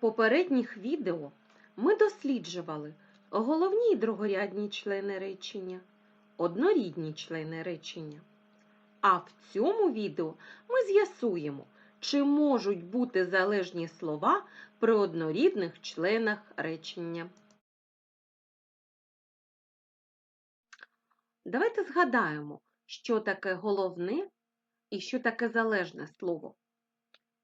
попередніх відео ми досліджували головні і другорядні члени речення, однорідні члени речення. А в цьому відео ми з'ясуємо, чи можуть бути залежні слова при однорідних членах речення. Давайте згадаємо, що таке головне і що таке залежне слово.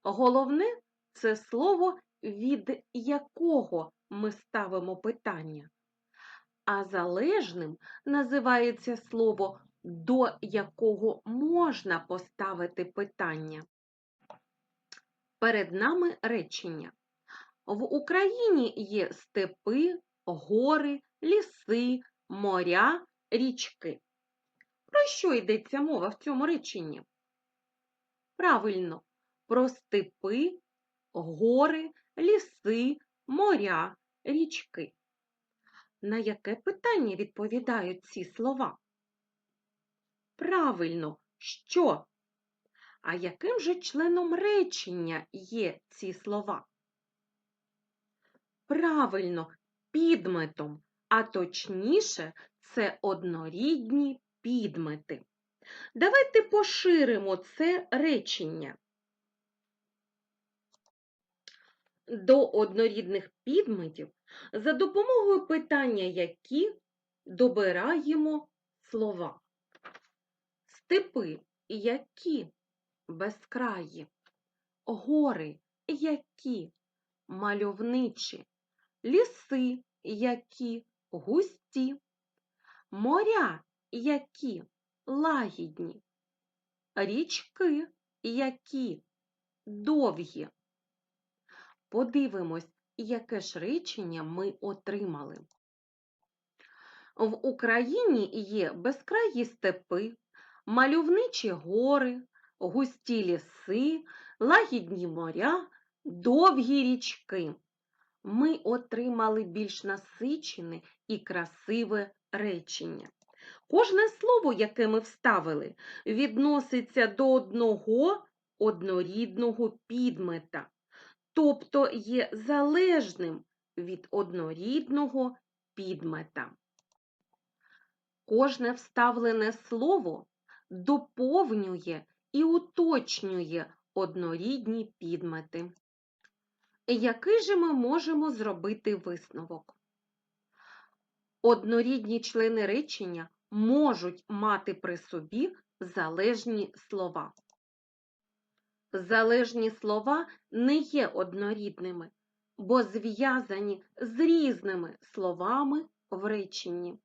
Головне це слово, від якого ми ставимо питання, а залежним називається слово, до якого можна поставити питання. Перед нами речення. В Україні є степи, гори, ліси, моря, річки. Про що йдеться мова в цьому реченні? Правильно, про степи, гори, ліси, моря, річки. На яке питання відповідають ці слова? Правильно, що? А яким же членом речення є ці слова? Правильно, підметом, а точніше, це однорідні підмети. Давайте поширимо це речення. До однорідних підметів за допомогою питання які добираємо слова. Степи які безкраї, гори які мальовничі, ліси які густі, моря які лагідні, річки які довгі. Подивимось, яке ж речення ми отримали. В Україні є безкраї степи, мальовничі гори, густі ліси, лагідні моря, довгі річки. Ми отримали більш насичене і красиве речення. Кожне слово, яке ми вставили, відноситься до одного однорідного підмета, тобто є залежним від однорідного підмета. Кожне вставлене слово доповнює і уточнює однорідні підмети. Який же ми можемо зробити висновок? Однорідні члени речення можуть мати при собі залежні слова. Залежні слова не є однорідними, бо зв'язані з різними словами в реченні.